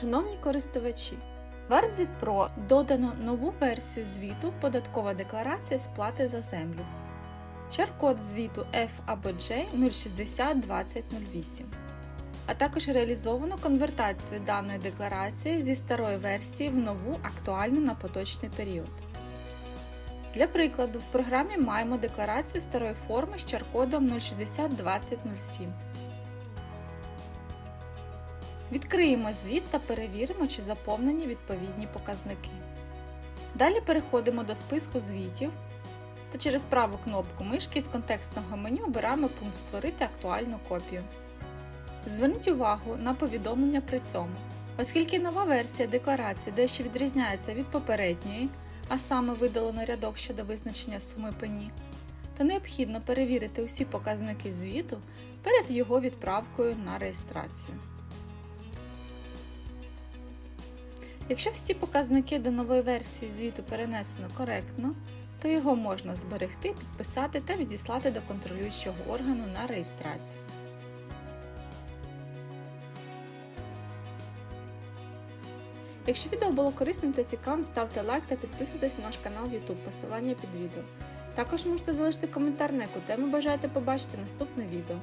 Шановні користувачі, в ArtZit Pro додано нову версію звіту Податкова декларація сплати за землю. Чар-код звіту F або J 060 2008. А також реалізовано конвертацію даної декларації зі старої версії в нову актуальну на поточний період. Для прикладу, в програмі маємо декларацію старої форми з чар-кодом 060 2007. Відкриємо звіт та перевіримо, чи заповнені відповідні показники. Далі переходимо до списку звітів та через праву кнопку мишки з контекстного меню обираємо пункт Створити актуальну копію. Зверніть увагу на повідомлення при цьому. Оскільки нова версія декларації дещо відрізняється від попередньої, а саме видалено рядок щодо визначення суми пені, то необхідно перевірити усі показники звіту перед його відправкою на реєстрацію. Якщо всі показники до нової версії звіту перенесено коректно, то його можна зберегти, підписати та відіслати до контролюючого органу на реєстрацію. Якщо відео було корисним та цікавим, ставте лайк та підписуйтесь на наш канал YouTube, посилання під відео. Також можете залишити коментар, на яку тему бажаєте побачити наступне відео.